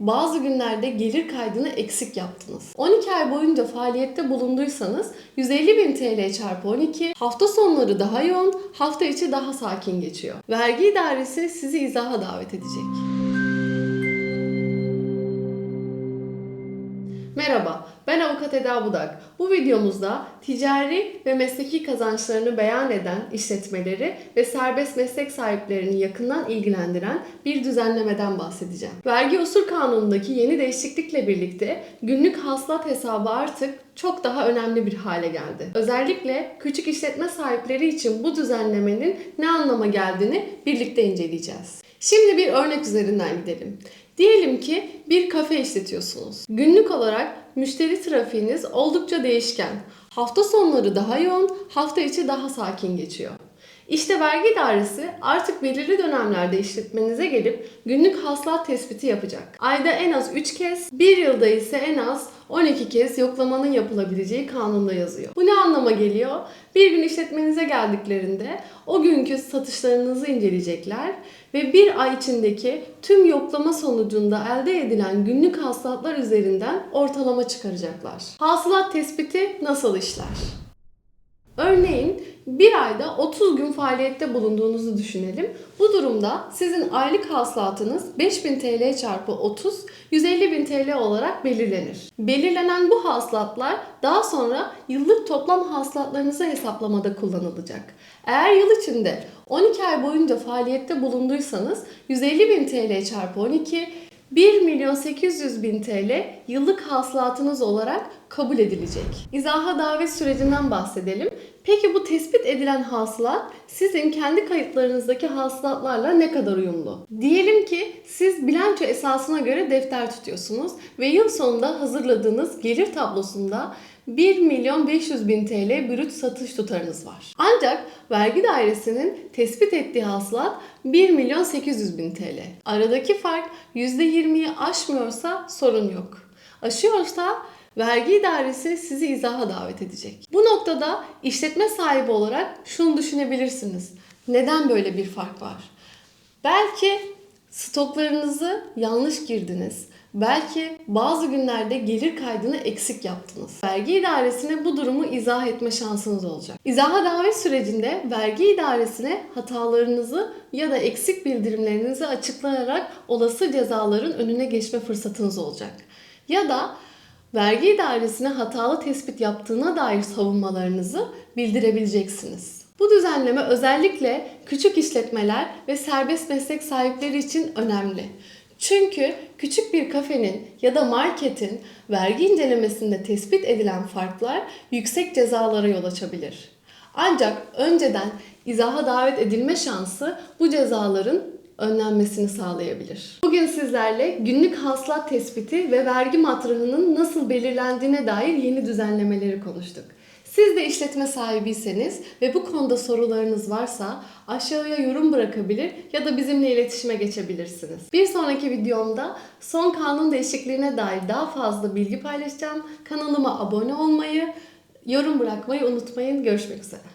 bazı günlerde gelir kaydını eksik yaptınız. 12 ay boyunca faaliyette bulunduysanız 150 bin TL çarpı 12, hafta sonları daha yoğun, hafta içi daha sakin geçiyor. Vergi idaresi sizi izaha davet edecek. Merhaba, ben Avukat Eda Budak. Bu videomuzda ticari ve mesleki kazançlarını beyan eden işletmeleri ve serbest meslek sahiplerini yakından ilgilendiren bir düzenlemeden bahsedeceğim. Vergi usul kanunundaki yeni değişiklikle birlikte günlük hasılat hesabı artık çok daha önemli bir hale geldi. Özellikle küçük işletme sahipleri için bu düzenlemenin ne anlama geldiğini birlikte inceleyeceğiz. Şimdi bir örnek üzerinden gidelim. Diyelim ki bir kafe işletiyorsunuz. Günlük olarak müşteri trafiğiniz oldukça değişken. Hafta sonları daha yoğun, hafta içi daha sakin geçiyor. İşte vergi dairesi artık belirli dönemlerde işletmenize gelip günlük hasılat tespiti yapacak. Ayda en az 3 kez, bir yılda ise en az 12 kez yoklamanın yapılabileceği kanunda yazıyor. Bu ne anlama geliyor? Bir gün işletmenize geldiklerinde o günkü satışlarınızı inceleyecekler ve bir ay içindeki tüm yoklama sonucunda elde edilen günlük hasılatlar üzerinden ortalama çıkaracaklar. Hasılat tespiti nasıl işler? Örneğin bir ayda 30 gün faaliyette bulunduğunuzu düşünelim. Bu durumda sizin aylık hasılatınız 5000 TL çarpı 30, 150 bin TL olarak belirlenir. Belirlenen bu hasılatlar daha sonra yıllık toplam hasılatlarınızı hesaplamada kullanılacak. Eğer yıl içinde 12 ay boyunca faaliyette bulunduysanız 150 bin TL çarpı 12, 1 milyon 800 bin TL yıllık hasılatınız olarak kabul edilecek. İzaha davet sürecinden bahsedelim. Peki bu tespit edilen hasılat sizin kendi kayıtlarınızdaki hasılatlarla ne kadar uyumlu? Diyelim ki siz bilanço esasına göre defter tutuyorsunuz ve yıl sonunda hazırladığınız gelir tablosunda 1 milyon 500 bin TL brüt satış tutarınız var. Ancak vergi dairesinin tespit ettiği hasılat 1 milyon 800 bin TL. Aradaki fark %20'yi aşmıyorsa sorun yok. Aşıyorsa vergi idaresi sizi izaha davet edecek. Bu noktada işletme sahibi olarak şunu düşünebilirsiniz. Neden böyle bir fark var? Belki stoklarınızı yanlış girdiniz. Belki bazı günlerde gelir kaydını eksik yaptınız. Vergi idaresine bu durumu izah etme şansınız olacak. İzaha davet sürecinde vergi idaresine hatalarınızı ya da eksik bildirimlerinizi açıklayarak olası cezaların önüne geçme fırsatınız olacak. Ya da vergi idaresine hatalı tespit yaptığına dair savunmalarınızı bildirebileceksiniz. Bu düzenleme özellikle küçük işletmeler ve serbest meslek sahipleri için önemli. Çünkü küçük bir kafenin ya da marketin vergi incelemesinde tespit edilen farklar yüksek cezalara yol açabilir. Ancak önceden izaha davet edilme şansı bu cezaların önlenmesini sağlayabilir. Bugün sizlerle günlük hasılat tespiti ve vergi matrahının nasıl belirlendiğine dair yeni düzenlemeleri konuştuk. Siz de işletme sahibiyseniz ve bu konuda sorularınız varsa aşağıya yorum bırakabilir ya da bizimle iletişime geçebilirsiniz. Bir sonraki videomda son kanun değişikliğine dair daha fazla bilgi paylaşacağım. Kanalıma abone olmayı, yorum bırakmayı unutmayın. Görüşmek üzere.